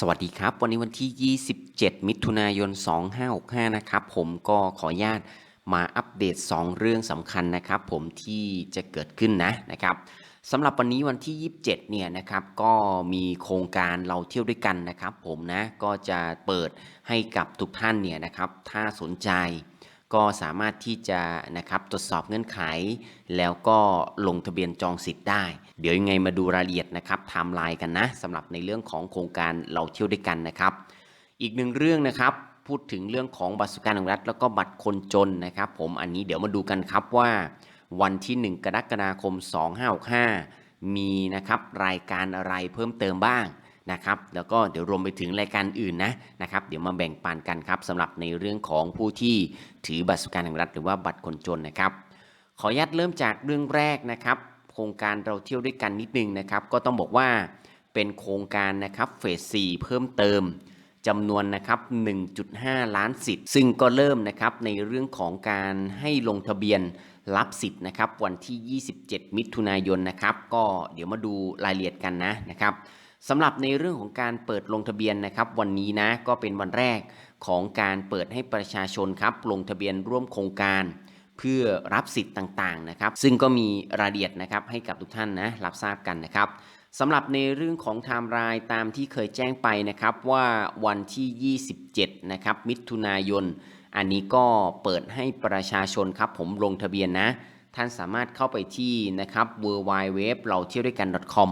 สวัสดีครับ วันนี้วันที่ 27 มิถุนายน 2565 นะครับ ผมก็ขออนุญาตมาอัปเดต 2 เรื่องสำคัญนะครับ ผมที่จะเกิดขึ้นนะนะครับสำหรับวันนี้วันที่ 27 เนี่ยนะครับ ก็มีโครงการเราเที่ยวด้วยกันนะครับ ผมนะก็จะเปิดให้กับทุกท่านเนี่ยนะครับ ถ้าสนใจ ก็สามารถที่จะนะครับตรวจสอบเงื่อนไข แล้วก็ลงทะเบียนจองสิทธิ์ได้ เดี๋ยวยังไงมาดูรายละเอียดนะครับไทม์ไลน์กันนะสำหรับในเรื่องของโครงการเราเที่ยวด้วยกันนะครับ อีกหนึ่งเรื่องนะครับพูดถึงเรื่องของบัตรสวัสดิการแห่งรัฐ แล้วก็บัตรคนจนนะครับ ผมอันนี้เดี๋ยวมาดูกันครับว่า วันที่ 1 กรกฎาคม 2565มีนะครับรายการอะไรเพิ่มเติมบ้าง นะครับแล้วก็เดี๋ยวรวมไปถึงรายการอื่นนะนะครับเดี๋ยวมาแบ่งปันกันครับสำหรับในเรื่องของผู้ที่ถือบัตรสวัสดิการแห่งรัฐหรือว่าบัตรคนจนนะครับ ขออนุญาตเริ่มจากเรื่องแรกนะครับโครงการเราเที่ยวด้วยกันนิดนึงนะครับ ก็ต้องบอกว่าเป็นโครงการนะครับเฟส 4 เพิ่มเติมจำนวนนะครับ 1.5 ล้านสิทธิ์ ซึ่งก็เริ่มนะครับในเรื่องของการให้ลงทะเบียนรับสิทธิ์นะครับวันที่ 27 มิถุนายนนะครับ ก็เดี๋ยวมาดูรายละเอียดกันนะนะครับ สำหรับในเรื่องของการเปิดลงทะเบียนนะครับวันนี้นะก็เป็นวันแรกของการเปิดให้ประชาชนครับลงทะเบียนร่วมโครงการ เพื่อรับสิทธิ์ต่างๆนะครับ ซึ่งก็มีรายละเอียดนะครับให้กับทุกท่านนะรับทราบกันนะครับสำหรับในเรื่องของไทม์ไลน์ตามที่เคยแจ้งไปนะครับว่าวันที่ 27 นะครับมิถุนายน อันนี้ก็เปิดให้ประชาชนครับผมลงทะเบียนนะ ท่านสามารถเข้าไปที่นะครับ w w w เราเที่ยวด้วยกัน .com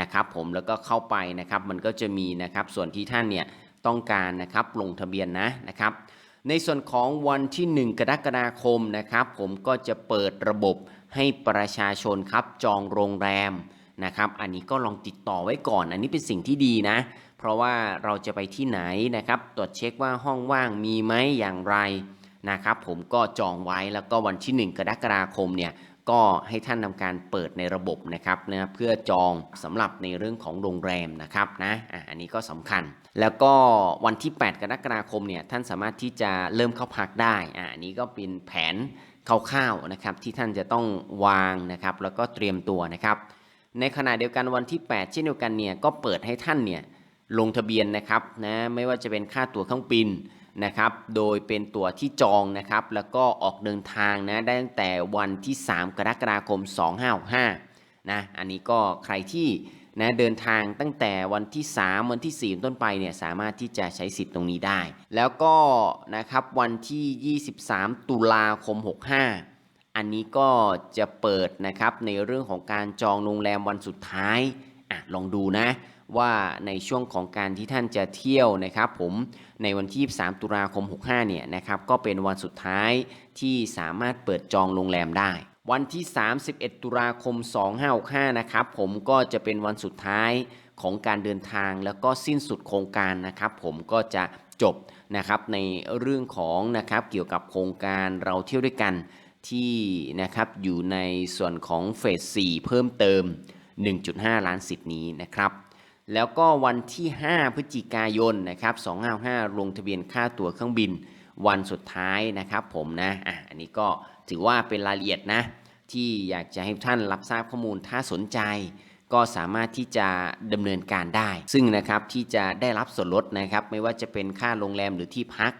นะครับผมแล้วก็เข้าไปนะครับมันก็จะมีนะครับส่วนที่ท่านเนี่ยต้องการนะครับลงทะเบียนนะนะครับ ในส่วนของวันที่ 1 กรกฎาคมนะครับ ผมก็จะเปิดระบบให้ประชาชนครับจองโรงแรมนะครับ อันนี้ก็ลองติดต่อไว้ก่อน อันนี้เป็นสิ่งที่ดีนะ เพราะว่าเราจะไปที่ไหนนะครับ ตรวจเช็คว่าห้องว่างมีไหมอย่างไรนะครับ ผมก็จองไว้แล้วก็วันที่ 1 กรกฎาคมเนี่ย ก็ให้ท่านทำการเปิดในระบบนะครับนะเพื่อจองสำหรับในเรื่องของโรงแรมนะครับนะอะอันนี้ก็สำคัญ แล้วก็วันที่ 8 กรกฎาคมเนี่ยท่านสามารถที่จะเริ่มเข้าพักได้อะอันนี้ก็เป็นแผนคร่าวๆนะครับที่ท่านจะต้องวางนะครับแล้วก็เตรียมตัวนะครับ ในขณะเดียวกันวันที่ 8 เช่นเดียวกันเนี่ยก็เปิดให้ท่านเนี่ยลงทะเบียนนะครับนะไม่ว่าจะเป็นค่าตั๋วเครื่องบิน นะครับ โดยเป็นตั๋วที่จองนะครับ แล้วก็ออกเดินทางนะ ได้ตั้งแต่วันที่ 3 กรกฎาคม 2565 นะ อันนี้ก็ใครที่นะเดินทางตั้งแต่วันที่ 3 วันที่ 4 ต้นไปเนี่ยสามารถที่จะใช้สิทธิ์ตรงนี้ได้ แล้วก็นะครับวันที่ 23 ตุลาคม 65 อันนี้ก็จะเปิดนะครับในเรื่องของการจองโรงแรมวันสุดท้ายอะลองดูนะ ว่าในช่วงของการที่ท่านจะเที่ยวนะครับ ผมในวันที่ 23 ตุลาคม 65 เนี่ยนะครับก็เป็นวันสุดท้ายที่สามารถเปิดจองโรงแรมได้ วันที่ 31 ตุลาคม 2565 นะครับผมก็จะเป็นวันสุดท้ายของการเดินทางแล้วก็สิ้นสุดโครงการนะครับ ผมก็จะจบนะครับในเรื่องของนะครับเกี่ยวกับโครงการเราเที่ยวด้วยกันที่นะครับอยู่ในส่วนของเฟส 4 เพิ่มเติม 1.5 ล้านสิทธิ์นี้นะครับ แล้วก็วันที่ 5 พฤศจิกายนนะครับ255ลงทะเบียนค่าตั๋วเครื่องบินวันสุดท้ายนะครับผมนะอะอันนี้ก็ถือว่าเป็นรายละเอียดนะ ที่อยากจะให้ท่านรับทราบข้อมูลถ้าสนใจ ก็สามารถที่จะดำเนินการได้ ซึ่งนะครับที่จะได้รับส่วนลดนะครับ ไม่ว่าจะเป็นค่าโรงแรมหรือที่พัก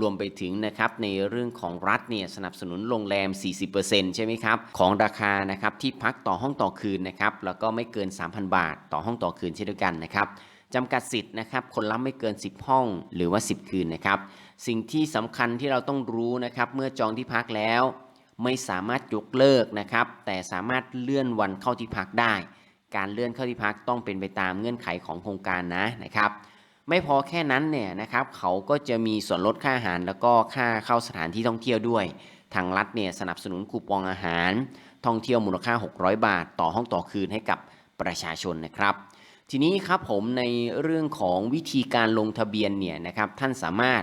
รวมไปถึงนะครับในเรื่องของรัฐเนี่ยสนับสนุนโรงแรม 40%ใช่ไหมครับของราคานะครับที่พักต่อห้องต่อคืนนะครับแล้วก็ไม่เกิน 3,000 บาท ต่อห้องต่อคืนเช่นเดียวกันนะครับจำกัดสิทธิ์นะครับคนละไม่เกิน 10 ห้องหรือว่า 10 คืนนะครับสิ่งที่สำคัญที่เราต้องรู้นะครับเมื่อจองที่พักแล้วไม่สามารถยกเลิกนะครับ แต่สามารถเลื่อนวันเข้าที่พักได้ การเลื่อนเข้าที่พักต้องเป็นไปตามเงื่อนไขของโครงการนะนะครับ ไม่พอแค่นั้นเนี่ยนะครับเขาก็จะมีส่วนลดค่าอาหาร แล้วก็ค่าเข้าสถานที่ท่องเที่ยวด้วย ทางรัฐเนี่ยสนับสนุนคูปองอาหาร ท่องเที่ยวมูลค่า 600 บาท ต่อห้องต่อคืนให้กับประชาชนนะครับ ทีนี้ครับผมในเรื่องของวิธีการลงทะเบียนเนี่ยนะครับท่านสามารถ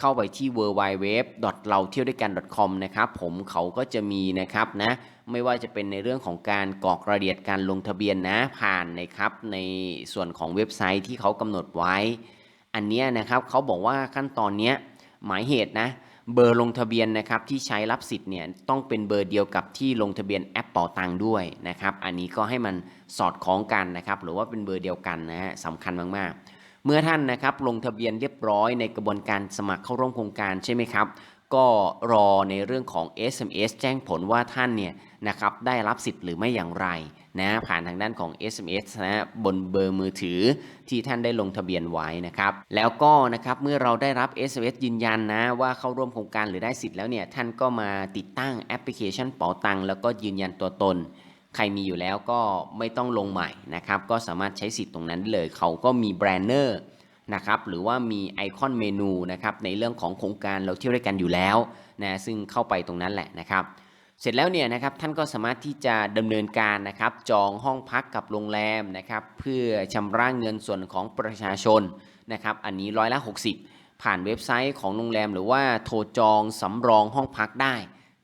เข้าไปที่ w w w เราเที่ยวด้วยกัน .com นะครับ ผมเขาก็จะมีนะครับนะ ไม่ว่าจะเป็นในเรื่องของการกรอกรายละเอียดการลงทะเบียนนะผ่านนะครับในส่วนของเว็บไซต์ที่เขากำหนดไว้ อันนี้นะครับเขาบอกว่าขั้นตอนนี้หมายเหตุนะเบอร์ลงทะเบียนนะครับที่ใช้รับสิทธิ์เนี่ยต้องเป็นเบอร์เดียวกับที่ลงทะเบียนแอปเป่าตังด้วยนะครับ อันนี้ก็ให้มันสอดคล้องกันนะครับ หรือว่าเป็นเบอร์เดียวกันนะฮะสำคัญมากๆ เมื่อท่านนะครับลงทะเบียนเรียบร้อยในกระบวนการสมัครเข้าร่วมโครงการใช่ไหมครับ ก็รอในเรื่องของ SMS แจ้งผลว่าท่านเนี่ยนะครับได้รับสิทธิ์หรือไม่อย่างไรนะผ่านทางด้านของ SMS นะบนเบอร์มือถือที่ท่านได้ลงทะเบียนไว้นะครับ แล้วก็นะครับเมื่อเราได้รับ SMS ยืนยันนะว่าเข้าร่วมโครงการหรือได้สิทธิ์แล้วเนี่ยท่านก็มาติดตั้งแอปพลิเคชันเป๋าตังแล้วก็ยืนยันตัวตน ใครมีอยู่แล้วก็ไม่ต้องลงใหม่นะครับ ก็สามารถใช้สิทธิ์ตรงนั้นเลย เขาก็มีแบรนเนอร์นะครับ หรือว่ามีไอคอนเมนูนะครับ ในเรื่องของโครงการเราเที่ยวด้วยกันอยู่แล้วนะ ซึ่งเข้าไปตรงนั้นแหละนะครับ เสร็จแล้วเนี่ยนะครับ ท่านก็สามารถที่จะดำเนินการนะครับ จองห้องพักกับโรงแรมนะครับ เพื่อชำระเงินส่วนของประชาชนนะครับ อันนี้ร้อยละ 60 ผ่านเว็บไซต์ของโรงแรม หรือว่าโทรจองสำรองห้องพักได้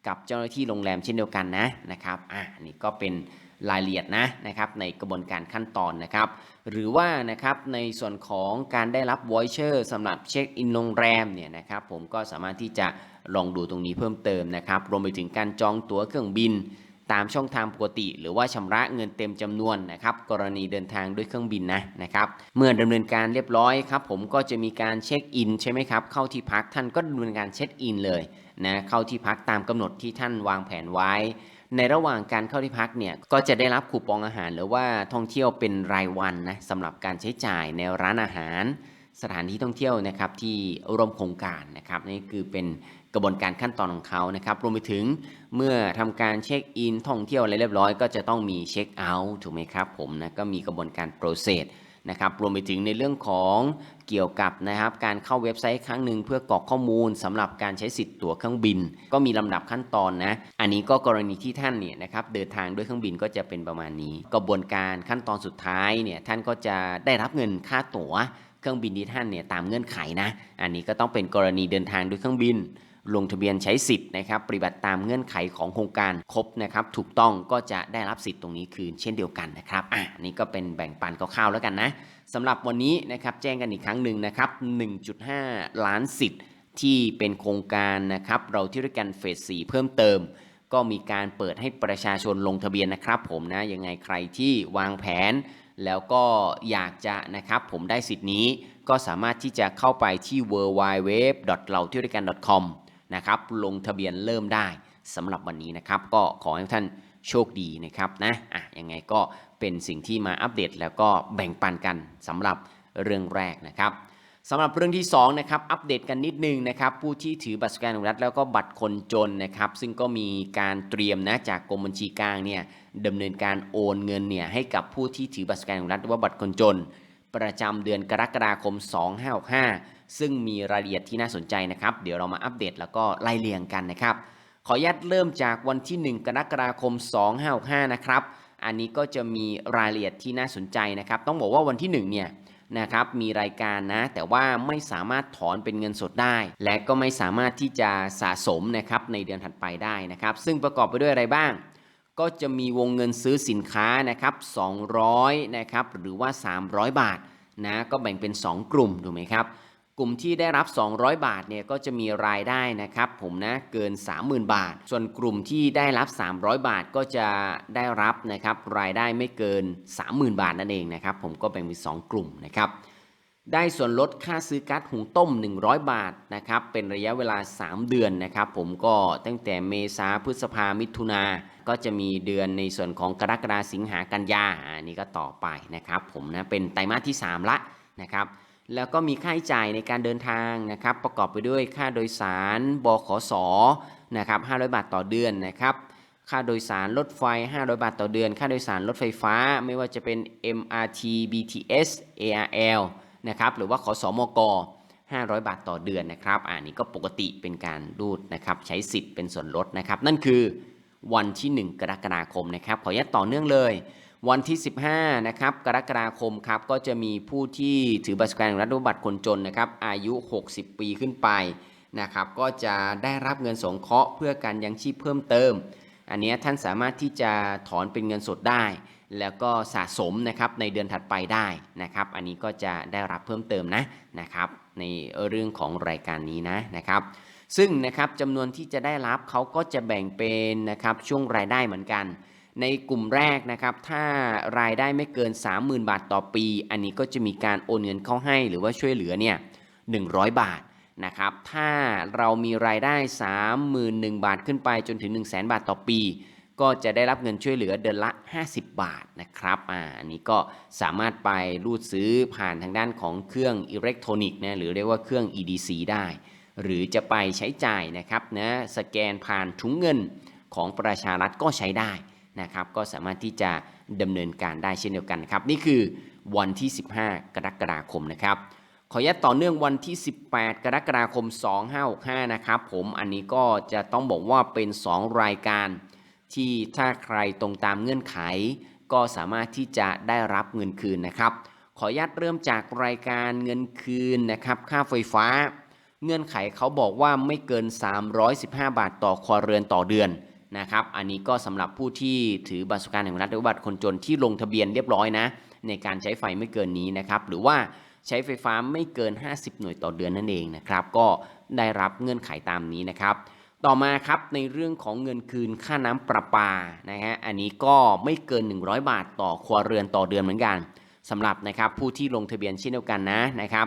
กับเจ้าหน้าที่โรงแรมเช่นเดียวกันนะนะครับอะนี่ก็เป็นรายละเอียดนะนะครับในกระบวนการขั้นตอนนะครับ หรือว่านะครับในส่วนของการได้รับ voucher สำหรับเช็คอินโรงแรมเนี่ยนะครับผมก็สามารถที่จะลองดูตรงนี้เพิ่มเติมนะครับ รวมไปถึงการจองตั๋วเครื่องบิน ตามช่องทางปกติ หรือว่าชำระเงินเต็มจำนวนนะครับกรณีเดินทางด้วยเครื่องบินนะนะครับเมื่อดำเนินการเรียบร้อยครับผมก็จะมีการเช็คอินใช่ไหมครับเข้าที่พักท่านก็ดำเนินการเช็คอินเลยนะเข้าที่พักตามกำหนดที่ท่านวางแผนไว้ ในระหว่างการเข้าที่พักเนี่ยก็จะได้รับคูปองอาหาร หรือว่าท่องเที่ยวเป็นรายวันนะสำหรับการใช้จ่ายในร้านอาหาร สถานที่ท่องเที่ยวนะครับที่ร่วมโครงการนะครับนี่คือเป็น กระบวนการขั้นตอนของเขานะครับ รวมไปถึงเมื่อทำการเช็คอินท่องเที่ยวอะไรเรียบร้อย ก็จะต้องมีเช็คเอาท์ถูกไหมครับผมนะก็มีกระบวนการโปรเซสนะครับรวมไปถึงในเรื่องของเกี่ยวกับนะครับการเข้าเว็บไซต์ครั้งหนึ่งเพื่อกรอกข้อมูลสำหรับการใช้สิทธิ์ตั๋วเครื่องบิน ก็มีลำดับขั้นตอนนะอันนี้ก็กรณีที่ท่านเนี่ยนะครับเดินทางด้วยเครื่องบินก็จะเป็นประมาณนี้ กระบวนการขั้นตอนสุดท้ายเนี่ยท่านก็จะได้รับเงินค่าตั๋วเครื่องบินที่ท่านเนี่ยตามเงื่อนไขนะ อันนี้ก็ต้องเป็นกรณีเดินทางด้วยเครื่องบิน ลงทะเบียนใช้สิทธิ์นะครับปฏิบัติตามเงื่อนไขของโครงการครบนะครับถูกต้องก็จะได้รับสิทธิ์ตรงนี้คืนเช่นเดียวกันนะครับอะนนี้ก็เป็นแบ่งปันคร่าวๆแล้วกันนะสำหรับวันนี้นะครับแจ้งกันอีกครั้งหนึ่งนะครับ 1.5 ล้านสิทธิ์ที่เป็นโครงการนะครับเราที่ด้วยกันเฟส 4 เพิ่มเติม ก็มีการเปิดให้ประชาชนลงทะเบียนนะครับ ผมนะยังไงใครที่วางแผน แล้วก็อยากจะนะครับผมได้สิทธิ์นี้ ก็สามารถที่จะเข้าไปที่ w w w เราเที่ยวด้วยกัน .com นะครับลงทะเบียนเริ่มได้สำหรับวันนี้นะครับ ก็ขอให้ท่านโชคดีนะครับนะอะยังไงก็เป็นสิ่งที่มาอัปเดตแล้วก็แบ่งปันกันสำหรับเรื่องแรกนะครับสำหรับเรื่องที่2นะครับอัปเดตกันนิดนึงนะครับผู้ที่ถือบัตรสแกนของรัฐแล้วก็บัตรคนจนนะครับซึ่งก็มีการเตรียมนะจากกรมบัญชีกลางเนี่ยดำเนินการโอนเงินเนี่ยให้กับผู้ที่ถือบัตรสแกนของรัฐหรือว่าบัตรคนจน ประจำเดือนกรกฎาคม 2565 ซึ่งมีรายละเอียดที่น่าสนใจนะครับ เดี๋ยวเรามาอัปเดตแล้วก็ไล่เรียงกันนะครับ ขออนุญาตเริ่มจากวันที่ 1 กรกฎาคม 2565 นะครับ อันนี้ก็จะมีรายละเอียดที่น่าสนใจนะครับ ต้องบอกว่าวันที่ 1 เนี่ยนะครับมีรายการนะ แต่ว่าไม่สามารถถอนเป็นเงินสดได้ และก็ไม่สามารถที่จะสะสมนะครับในเดือนถัดไปได้นะครับ ซึ่งประกอบไปด้วยอะไรบ้าง ก็จะมีวงเงินซื้อสินค้านะครับ200นะครับหรือว่า 300 บาทนะก็แบ่งเป็น 2 กลุ่มถูกไหมครับ กลุ่มที่ได้รับ 200 บาทเนี่ยก็จะมีรายได้นะครับ ผมนะเกิน 30,000 บาท ส่วนกลุ่มที่ได้รับ 300 บาทก็จะได้รับนะครับรายได้ไม่เกิน 30,000 บาทนั่นเองนะครับ ผมก็แบ่งเป็น 2 กลุ่มนะครับ ได้ส่วนลดค่าซื้อก๊าซหุงต้ม 100 บาทนะครับเป็นระยะเวลา 3 เดือนนะครับผมก็ตั้งแต่เมษาพฤษภามิถุนาก็จะมีเดือนในส่วนของกรกฎาสิงหากันยาอันนี้ก็ต่อไปนะครับผมนะเป็นไตรมาสที่ 3 ละนะครับแล้วก็มีค่าใช้จ่ายในการเดินทางนะครับประกอบไปด้วยค่าโดยสารบขสนะครับ500 บาทต่อเดือนนะครับค่าโดยสารรถไฟ 500 บาทต่อเดือน ค่าโดยสารรถไฟฟ้า ไม่ว่าจะเป็น MRT BTS ARL นะครับหรือว่าขอสอมก500 บาทต่อเดือนนะครับอันนี้ก็ปกติเป็นการรูดนะครับใช้สิทธิ์เป็นส่วนลดนะครับ นั่นคือวันที่ 1 กรกฎาคมนะครับ ขออนุญาตต่อเนื่องเลย วันที่ 15นะครับกรกฎาคมครับก็จะมีผู้ที่ถือบัตรสแกนรัฐบัตรคนจนนะครับอายุ 60 ปีขึ้นไปนะครับก็จะได้รับเงินสงเคราะห์เพื่อการยังชีพเพิ่มเติม อันนี้ท่านสามารถที่จะถอนเป็นเงินสดได้ แล้วก็สะสมนะครับในเดือนถัดไปได้นะครับ อันนี้ก็จะได้รับเพิ่มเติมนะนะครับ ในเรื่องของรายการนี้นะนะครับ ซึ่งนะครับจำนวนที่จะได้รับเขาก็จะแบ่งเป็นนะครับช่วงรายได้เหมือนกัน ในกลุ่มแรกนะครับ ถ้ารายได้ไม่เกิน 30,000 บาทต่อปี อันนี้ก็จะมีการโอนเงินเข้าให้หรือว่าช่วยเหลือเนี่ย100 บาทนะครับ ถ้าเรามีรายได้ 31,000 บาทขึ้นไปจนถึง 1 0 0 0 0แบาทต่อปี ก็จะได้รับเงินช่วยเหลือเดือนละ 50 บาทนะครับอ่าอันนี้ก็สามารถไปรูดซื้อผ่านทางด้านของเครื่องอิเล็กทรอนิกส์นะหรือเรียกว่าเครื่อง EDC ได้ หรือจะไปใช้จ่ายนะครับนะสแกนผ่านถุงเงินของประชารัฐก็ใช้ได้นะครับ ก็สามารถที่จะดำเนินการได้เช่นเดียวกันครับ นี่คือวันที่ 15 กรกฎาคมนะครับ ขออนุญาตต่อเนื่องวันที่ 18 กรกฎาคม 2565 นะครับ ผมอันนี้ก็จะต้องบอกว่าเป็น 2 รายการ ที่ถ้าใครตรงตามเงื่อนไข ก็สามารถที่จะได้รับเงินคืนนะครับ ขออนุญาตเริ่มจากรายการเงินคืนนะครับ ค่าไฟฟ้า เงื่อนไขเขาบอกว่าไม่เกิน 315 บาทต่อครัวเรือนต่อเดือนนะครับ อันนี้ก็สำหรับผู้ที่ถือบัตรสวัสดิการแห่งรัฐหรือบัตรคนจนที่ลงทะเบียนเรียบร้อยนะ ในการใช้ไฟไม่เกินนี้นะครับ หรือว่าใช้ไฟฟ้าไม่เกิน 50 หน่วยต่อเดือนนั่นเองนะครับ ก็ได้รับเงื่อนไขตามนี้นะครับ ต่อมาครับในเรื่องของเงินคืนค่าน้ำประปานะฮะอันนี้ก็ไม่เกิน 100 บาทต่อครัวเรือนต่อเดือนเหมือนกันสำหรับนะครับผู้ที่ลงทะเบียนเช่นเดียวกันนะนะครับ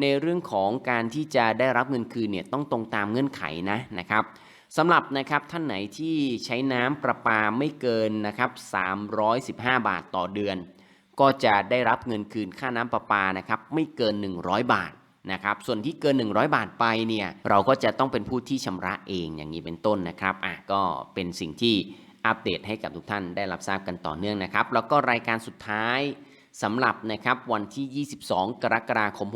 ในเรื่องของการที่จะได้รับเงินคืนเนี่ยต้องตรงตามเงื่อนไขนะนะครับสำหรับนะครับท่านไหนที่ใช้น้ำประปาไม่เกินนะครับ315 บาทต่อเดือน ก็จะได้รับเงินคืนค่าน้ำประปานะครับไม่เกิน 100 บาท นะครับส่วนที่เกิน 100 บาทไปเนี่ยเราก็จะต้องเป็นผู้ที่ชำระเองอย่างนี้เป็นต้นนะครับอะก็เป็นสิ่งที่อัปเดตให้กับทุกท่านได้รับทราบกันต่อเนื่องนะครับ แล้วก็รายการสุดท้ายสำหรับนะครับวันที่ 22 กรกฎาคม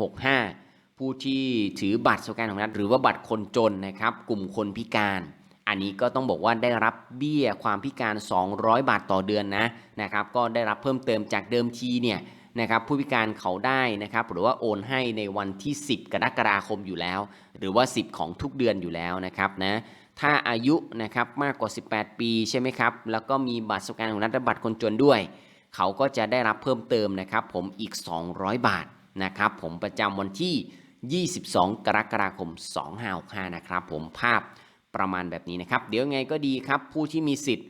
65 ผู้ที่ถือบัตรสวัสดิการของรัฐหรือว่าบัตรคนจนนะครับ กลุ่มคนพิการ อันนี้ก็ต้องบอกว่าได้รับเบี้ยความพิการ 200 บาทต่อเดือนนะนะครับ ก็ได้รับเพิ่มเติมจากเดิมทีเนี่ย นะครับผู้พิการเขาได้นะครับหรือว่าโอนให้ในวันที่ 10 กรกฎาคมอยู่แล้ว หรือว่า 10 ของทุกเดือนอยู่แล้วนะครับนะถ้าอายุนะครับมากกว่า 18 ปีใช่ไหมครับแล้วก็มีบัตรสวัสดิการของรัฐบัตรคนจนด้วย เขาก็จะได้รับเพิ่มเติมนะครับผมอีก 200 บาทนะครับผมประจำวันที่ 22 กรกฎาคม 2565 นะครับผมภาพประมาณแบบนี้นะครับ เดี๋ยวไงก็ดีครับผู้ที่มีสิทธิ์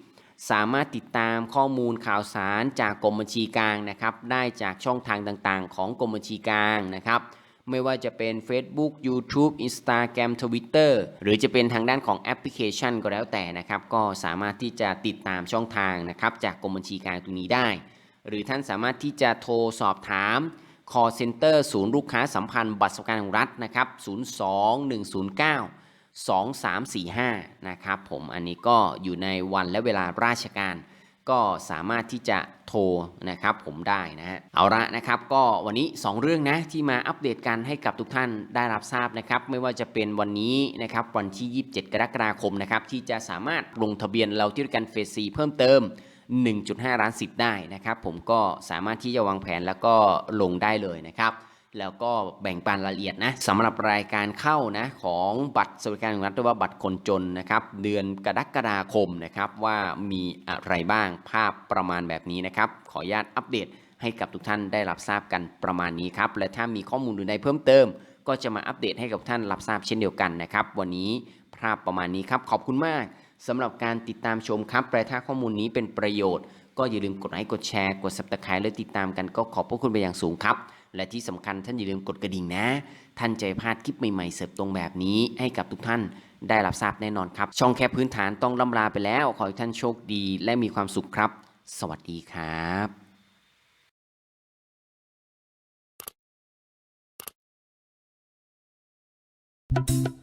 สามารถติดตามข้อมูลข่าวสารจากกรมบัญชีกลางนะครับ ได้จากช่องทางต่างๆ ของกรมบัญชีกลางนะครับ ไม่ว่าจะเป็น Facebook YouTube Instagram Twitter หรือจะเป็นทางด้านของแอปพลิเคชันก็แล้วแต่นะครับ ก็สามารถที่จะติดตามช่องทางนะครับ จากกรมบัญชีกลางตรงนี้ได้ หรือท่านสามารถที่จะโทรสอบถาม call center ศูนย์ลูกค้าสัมพันธ์บัตรสวัสดิการของรัฐนะครับ 02109 2345นะครับผมอันนี้ก็อยู่ในวันและเวลาราชการ ก็สามารถที่จะโทรนะครับผมได้นะฮะเอาละนะครับก็วันนี้ 2 เรื่องนะที่มาอัปเดตกันให้กับทุกท่านได้รับทราบนะครับไม่ว่าจะเป็นวันนี้นะครับวันที่ 27 กรกฎาคมนะครับที่จะสามารถลงทะเบียนเราที่กันเฟสซีเพิ่มเติม 1.5ล้านสิทธิ์ได้นะครับผมก็สามารถที่จะวางแผนแล้วก็ลงได้เลยนะครับ แล้วก็แบ่งปันรายละเอียดนะสำหรับรายการเข้านะของบัตรสวัสดิการแห่งรัฐหรือว่าบัตรคนจนนะครับ เดือนกรกฎาคมนะครับว่ามีอะไรบ้างภาพประมาณแบบนี้นะครับ ขออนุญาตอัปเดตให้กับทุกท่านได้รับทราบกันประมาณนี้ครับ และถ้ามีข้อมูลอื่นใดเพิ่มเติม ก็จะมาอัปเดตให้กับท่านรับทราบเช่นเดียวกันนะครับ วันนี้ภาพประมาณนี้ครับขอบคุณมากสำหรับการติดตามชมครับและถ้าข้อมูลนี้เป็นประโยชน์ ก็อย่าลืมกดไลค์กดแชร์กด subscribe และติดตามกันก็ขอบพระคุณไปอย่างสูงครับ และที่สำคัญท่านอย่าลืมกดกระดิ่งนะ ท่านจะพลาดคลิปใหม่ๆเสิร์ฟตรงแบบนี้ให้กับทุกท่านได้รับทราบแน่นอนครับ ช่องแค่พื้นฐานต้องล่ำลาไปแล้ว ขอให้ท่านโชคดีและมีความสุขครับ สวัสดีครับ